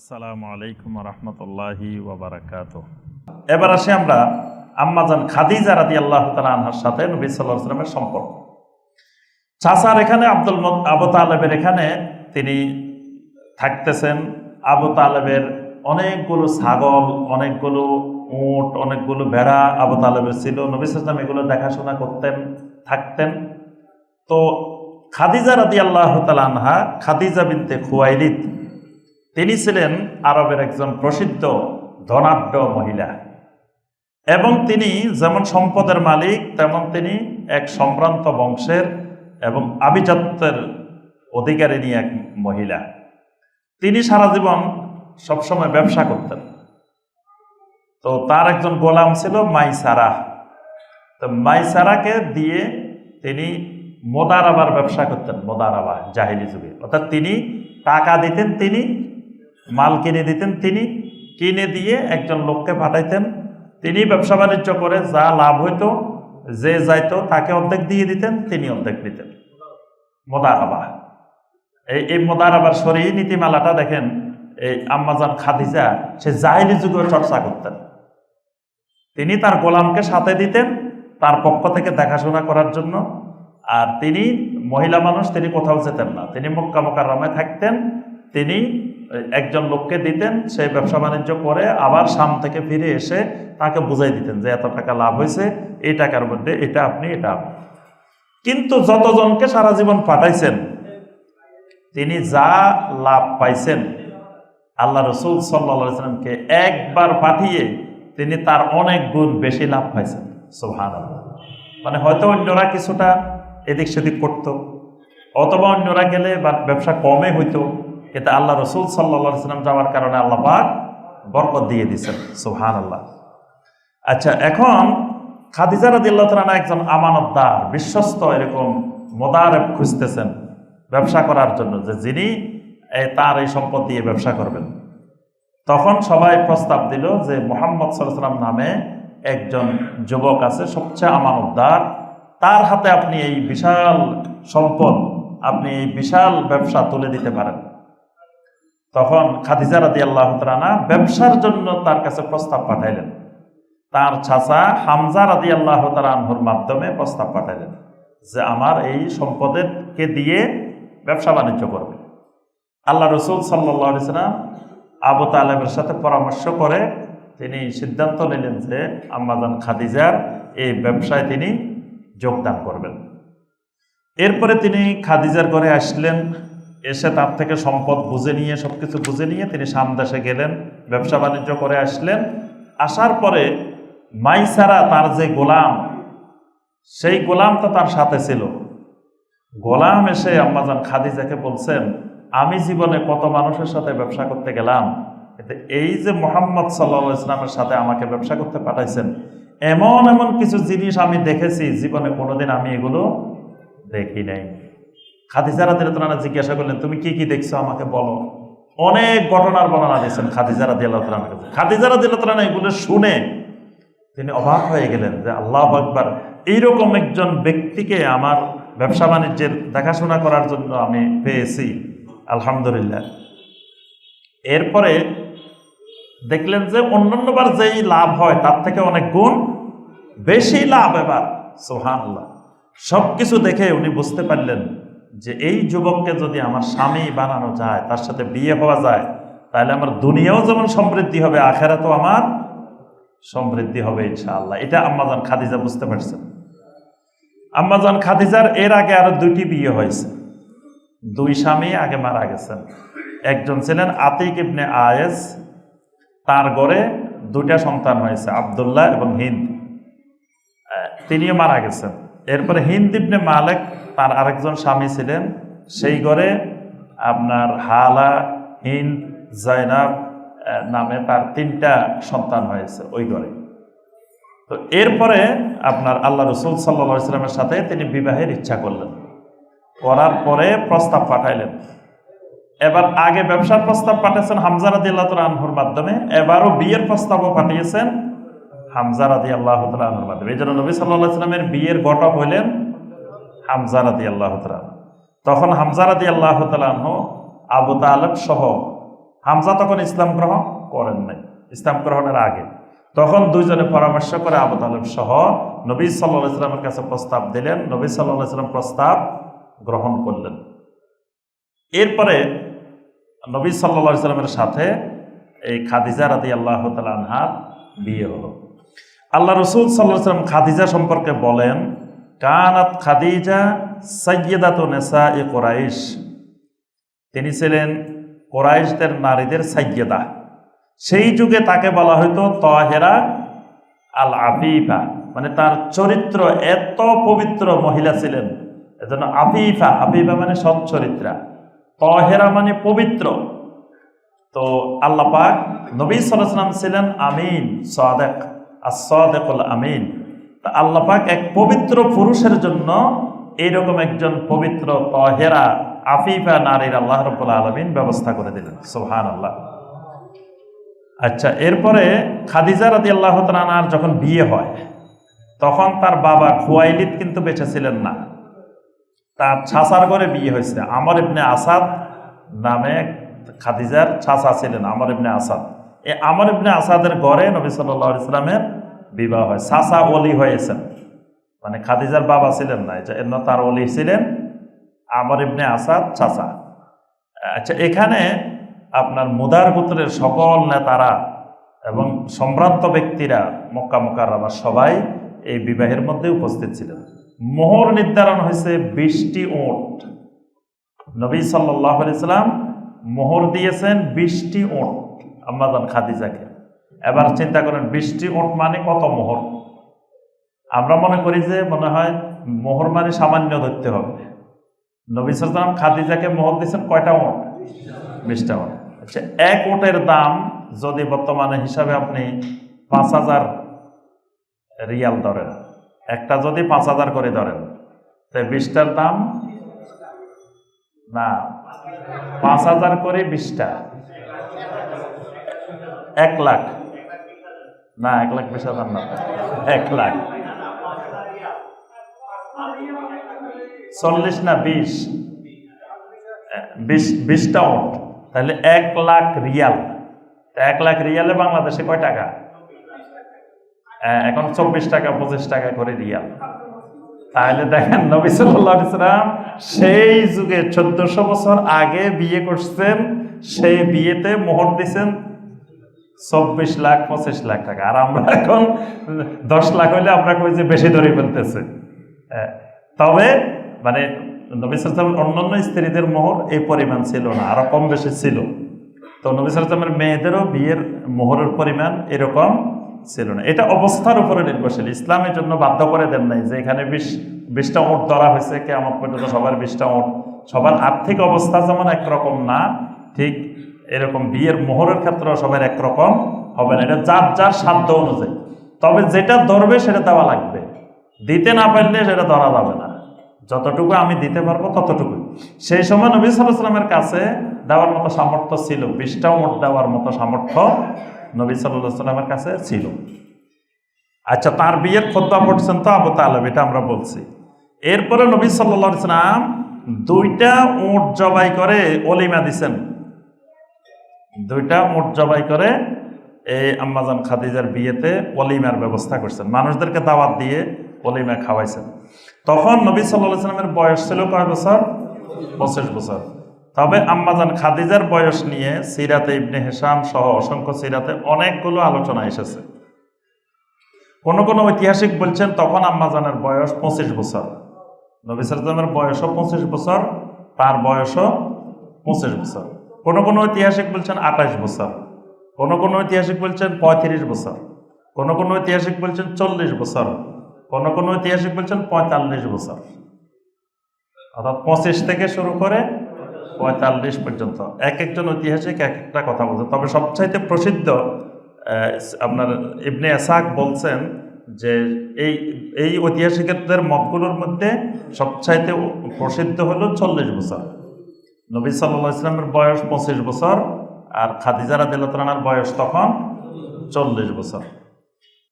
আসসালামু আলাইকুম রহমতুল্লাহি ওবরাকাত এবার আসি আমরা আম্মাজান খাদিজা রাদি আল্লাহ তালা আনহার সাথে নবী সাল্লাহ সাল্লামের সম্পর্ক। চাচার এখানে আব্দুল আবু তালেবের এখানে তিনি থাকতেছেন। আবু তালেবের অনেকগুলো ছাগল, অনেকগুলো উট, অনেকগুলো ভেড়া আবু তালেবের ছিল। নবী সাল্লাম এগুলো দেখাশোনা করতেন, থাকতেন। তো খাদিজা রাদি আল্লাহ তালা আনহা খাদিজা বিনতে খুয়াইলিদ তিনি ছিলেন আরবের একজন প্রসিদ্ধ ধনাঢ্য মহিলা। এবং তিনি যেমন সম্পদের মালিক, তেমন তিনি এক সম্ভ্রান্ত বংশের এবং আভিজাত্যের অধিকারিণী এক মহিলা। তিনি সারা জীবন সবসময় ব্যবসা করতেন। তো তার একজন গোলাম ছিল মাইসারা। তো মাইসারাকে দিয়ে তিনি মোদারাবার ব্যবসা করতেন মোদারাবা জাহিলি যুগে। অর্থাৎ তিনি টাকা দিতেন তিনি মাল কিনে দিতেন তিনি। কিনে দিয়ে একজন লোককে পাঠাইতেন। তিনি ব্যবসা বাণিজ্য করে যা লাভ হইতো, যে যাইতো তাকে অর্ধেক দিয়ে দিতেন, তিনি অর্ধেক দিতেন। মোদারাবা। এই এই মোদারাবার সরি নীতিমালাটা দেখেন, এই আম্মাজান খাদিজা, সে জাহিলি যুগেও চর্চা করতেন। তিনি তার গোলামকে সাথে দিতেন, তার পক্ষ থেকে দেখাশোনা করার জন্য। আর তিনি মহিলা মানুষ, তিনি কোথাও যেতেন না। তিনি মক্কা মোকাররমায় থাকতেন। তিনি একজন লোককে দিতেন, সে ব্যবসা বাণিজ্য করে, আবার সাম থেকে ফিরে এসে তাকে বুঝাই দিতেন যে এত টাকা লাভ হয়েছে, এই টাকার মধ্যে এটা আপনি, এটা কিন্তু যতজনকে সারা জীবন পাঠাইছেন, তিনি যা লাভ পাইছেন, আল্লাহ রসুল সাল্লা একবার পাঠিয়ে তিনি তার অনেক গুণ বেশি লাভ পাইছেন সোহান মানে হয়তো অন্যরা কিছুটা এদিক সেদিক করতো, অথবা অন্যরা গেলে বা ব্যবসা কমে হইতো কিন্তু আল্লাহ রসুল সাল্লা সাল্লাম যাওয়ার কারণে আল্লাহ পাক বরকত দিয়ে দিচ্ছেন সোহান আল্লাহ আচ্ছা এখন খাদিজা রাদিল্লাহ তালা একজন আমানতদার, বিশ্বস্ত এরকম মোদারেব খুঁজতেছেন ব্যবসা করার জন্য যে যিনি তার এই সম্পদ দিয়ে ব্যবসা করবেন। তখন সবাই প্রস্তাব দিল যে মোহাম্মদ সাল্লাম নামে একজন যুবক আছে, সবচেয়ে আমানতদার। তার হাতে আপনি এই বিশাল সম্পদ, আপনি এই বিশাল ব্যবসা তুলে দিতে পারেন। তখন খাদিজা রাদি আল্লাহ তালানা ব্যবসার জন্য তার কাছে প্রস্তাব পাঠাইলেন। তার চাচা হামজা রাদি আল্লাহ তালানহুর মাধ্যমে প্রস্তাব পাঠাইলেন যে, আমার এই সম্পদেরকে দিয়ে ব্যবসা বাণিজ্য করবে। আল্লাহ রসুল সাল্লাহ সাল্লাম আবু তালেবের সাথে পরামর্শ করে তিনি সিদ্ধান্ত নিলেন যে, আম্মাজান খাদিজার এই ব্যবসায় তিনি যোগদান করবেন। এরপরে তিনি খাদিজার ঘরে আসলেন। এসে তার থেকে সম্পদ বুঝে নিয়ে সব কিছু বুঝে নিয়ে তিনি সামদেশে গেলেন, ব্যবসা বাণিজ্য করে আসলেন। আসার পরে মাইসারা তার যে গোলাম, সেই গোলাম তো তার সাথে ছিল। গোলাম এসে আম্মাজান খাদিজাকে বলছেন, আমি জীবনে কত মানুষের সাথে ব্যবসা করতে গেলাম, এতে এই যে মোহাম্মদ সাল্লা ইসলামের সাথে আমাকে ব্যবসা করতে পাঠাইছেন, এমন এমন কিছু জিনিস আমি দেখেছি, জীবনে কোনোদিন আমি এগুলো দেখি নাই। খাদিজা রাদিল তালা জিজ্ঞাসা করলেন, তুমি কি কি দেখছ? আমাকে বলো। অনেক ঘটনার বর্ণনা দিয়েছেন খাদিজা রাদি আল্লাহ তালার কাছে খাদিজা রাদি আল্লাহ এগুলো শুনে তিনি অবাক হয়ে গেলেন যে আল্লাহ আকবার, এইরকম একজন ব্যক্তিকে আমার ব্যবসা বাণিজ্যের দেখাশোনা করার জন্য আমি পেয়েছি। আলহামদুলিল্লাহ। এরপরে দেখলেন যে অন্যান্যবার যেই লাভ হয় তার থেকে অনেক গুণ বেশি লাভ এবার। সোহান আল্লাহ সব কিছু দেখে উনি বুঝতে পারলেন যে এই যুবককে যদি আমার স্বামী বানানো যায়, তার সাথে বিয়ে হওয়া যায়, তাহলে আমার দুনিয়াও যেমন সমৃদ্ধি হবে, আখেরাতেও আমার সমৃদ্ধি হবে ইনশাআল্লাহ। এটা আম্মাজান খাদিজা বুঝতে পারছেন। আম্মাজান খাদিজার এর আগে আরও দুইটি বিয়ে হয়েছে। দুই স্বামী আগে মারা গেছেন। একজন ছিলেন আতিক ইবনে আয়েস, তার গড়ে দুইটা সন্তান হয়েছে, আবদুল্লাহ এবং হিন্দ। তিনিও মারা গেছেন। এরপরে হিন্দ ইবনে মালেক তার আরেকজন স্বামী ছিলেন। সেই ঘরে আপনার হালা হিন্দ জয়নাব নামে তার তিনটা সন্তান হয়েছে ওই ঘরে। তো এরপরে আপনার আল্লাহ রসুল সাল্লা ইসলামের সাথে তিনি বিবাহের ইচ্ছা করলেন। করার পরে প্রস্তাব পাঠাইলেন। এবার আগে ব্যবসার প্রস্তাব পাঠিয়েছেন হামজা রাদি আল্লাহ আনহুর মাধ্যমে, এবারও বিয়ের প্রস্তাবও পাঠিয়েছেন হামজা রাদি আল্লাহ আনহুর মাধ্যমে। এই জন্য নবী সাল্লাহ ইসলামের বিয়ের ঘটক হইলেন হামজা রাদি আল্লাহ তখন হামজা রাদি আল্লাহ আনহু, আবু তালেব সহ, হামজা তখন ইসলাম গ্রহণ করেন নাই। ইসলাম গ্রহণের আগে। তখন দুইজনে পরামর্শ করে আবু তালেব সহ নবী সাল্লাহ ইসলামের কাছে প্রস্তাব দিলেন। নবী সাল্লাহ ইসলাম প্রস্তাব গ্রহণ করলেন। এরপরে নবী সাল্লা ইসলামের সাথে এই খাদিজা রাদি আল্লাহ আনহার বিয়ে হলো। আল্লাহ রসুল সাল্লাহ সাল্লাম খাদিজা সম্পর্কে বলেন কানাত খাদিজা সৈয়দাত নেসা এ কোরাইশ। তিনি ছিলেন কোরাইশদের নারীদের সাইয়েদা সেই যুগে তাকে বলা হয়তো তহেরা আল আফিফা মানে তার চরিত্র, এত পবিত্র মহিলা ছিলেন। এজন্য আফিফা আফিফা মানে সৎ চরিত্রা তহেরা মানে পবিত্র। তো আল্লাহ পাক নবী সালাম ছিলেন আমিন, সাদেক আর সাদেকুল আমিন। আল্লাহ পাক এক পবিত্র পুরুষের জন্য এইরকম একজন পবিত্র, তহেরা, আফিফা, নারীর আল্লাহ রব্বুল আলমিন ব্যবস্থা করে দিলেন। সোহান আল্লাহ আচ্ছা এরপরে খাদিজা রাদি আল্লাহ তালার যখন বিয়ে হয়, তখন তার বাবা খুয়াইলিদ কিন্তু বেঁচে ছিলেন না। তার ছাসার ঘরে বিয়ে হয়েছে। আমর ইবনে আসাদ নামে খাদিজার ছাসা ছিলেন, আমর ইবনে আসাদ। এই আমর ইবনে আসাদের ঘরে নবী সাল্লাহ ইসলামের বিবাহ হয়। সাসা অলি হয়েছেন। মানে খাদিজার বাবা ছিলেন না এই জন্য তার অলি ছিলেন আমার ইবনে আসাদ ছাসা আচ্ছা এখানে আপনার মুদার গোত্রের সকল নেতারা এবং সম্ভ্রান্ত ব্যক্তিরা মক্কা মোকাররমা সবাই এই বিবাহের মধ্যে উপস্থিত ছিলেন। মোহর নির্ধারণ হয়েছে বিশটি ওট। নবী সাল্লাহ ইসলাম মোহর দিয়েছেন বিশটি ওট আম্মাদান খাদিজাকে। এবার চিন্তা করেন, বৃষ্টি ওট মানে কত মোহর? আমরা মনে করি যে মনে হয় মোহর মানে সামান্য ধরতে হবে। নবী সাল্লাম খাদিজাকে মোহর দিয়েছেন কয়টা ওট বিশটা ওট আচ্ছা এক ওটের দাম যদি বর্তমানে হিসাবে আপনি পাঁচ হাজার রিয়াল ধরেন, একটা যদি পাঁচ হাজার করে ধরেন, তো বিশটার দাম না, পাঁচ হাজার করে বিশটা। এক লাখ। না এক লাখ বিশ হাজার না এক লাখ চল্লিশ না বিশ? বিশ বিশটা ওট তাহলে এক লাখ রিয়াল। এক লাখ রিয়ালে বাংলাদেশে কয় টাকা? হ্যাঁ, এখন চব্বিশ টাকা পঁচিশ টাকা করে রিয়াল। তাহলে দেখেন নবী সাল্লাহ ইসলাম সেই যুগে চোদ্দশো বছর আগে বিয়ে করছেন সেই বিয়েতে মোহর দিছেন চব্বিশ লাখ, পঁচিশ লাখ টাকা। আর আমরা এখন দশ লাখ হইলে আমরা কই যে বেশি ধরে ফেলতেছে। তবে মানে নবী সালামের অন্যান্য স্ত্রীদের মোহর এই পরিমাণ ছিল না, আরও কম বেশি ছিল। তো নবী মেয়েদেরও বিয়ের মোহরের পরিমাণ এরকম ছিল না। এটা অবস্থার উপরে নির্ভরশীল। ইসলামের জন্য বাধ্য করে দেন নাই যে এখানে বিশ, বিশটা ওট ধরা হয়েছে কে আমার পর্যন্ত সবার বিশটা ওট সবার আর্থিক অবস্থা যেমন একরকম না, ঠিক এরকম বিয়ের মোহরের ক্ষেত্রেও সবার একরকম হবে না। এটা যার যার সাধ্য অনুযায়ী। তবে যেটা ধরবে সেটা দেওয়া লাগবে। দিতে না পারলে সেটা ধরা যাবে না। যতটুকু আমি দিতে পারব ততটুকু সেই সময় নবী সাল্লামের কাছে দেওয়ার মতো সামর্থ্য ছিল। বিশটাও মোট দেওয়ার মতো সামর্থ্য নবী সাল্লাহ কাছে ছিল। আচ্ছা তার বিয়ের খোদ্া পড়ছেন তো আবু তালেব, এটা আমরা বলছি। এরপরে নবী সাল্লাহ ইসলাম দুইটা উঁট জবাই করে অলিমা দিছেন। দুইটা উঁট জবাই করে এই আম্মাজান খাদিজার বিয়েতে অলিমার ব্যবস্থা করছেন। মানুষদেরকে দাওয়াত দিয়ে অলিমা খাওয়াইছেন। তখন নবী সাল্লাহ ইসলামের বয়স ছিল কয় বছর? পঁচিশ বছর। তবে আম্মাজান খাদিজার বয়স নিয়ে সিরাতে ইবনে হেসাম সহ অসংখ্য সিরাতে অনেকগুলো আলোচনা এসেছে। কোন কোন ঐতিহাসিক বলছেন তখন আম্মাজানের বয়স পঁচিশ বছর। নবী সালামের বয়সও পঁচিশ বছর, তার বয়সও পঁচিশ বছর। কোন কোনো ঐতিহাসিক বলছেন আঠাশ বছর, কোনো কোনো ঐতিহাসিক বলছেন পঁয়ত্রিশ বছর, কোন কোন ঐতিহাসিক বলছেন চল্লিশ বছর, কোন কোন ঐতিহাসিক বলছেন পঁয়তাল্লিশ বছর। অর্থাৎ পঁচিশ থেকে শুরু করে পঁয়তাল্লিশ পর্যন্ত এক একজন ঐতিহাসিক এক একটা কথা বলছে তবে সবচাইতে প্রসিদ্ধ আপনার ইবনে এসাক বলছেন যে এই এই ঐতিহাসিকদের মতগুলোর মধ্যে সবচাইতে প্রসিদ্ধ হলো চল্লিশ বছর। নবী সাল্লা ইসলামের বয়স পঁচিশ বছর আর খাদিজারা দিলতরানার বয়স তখন চল্লিশ বছর।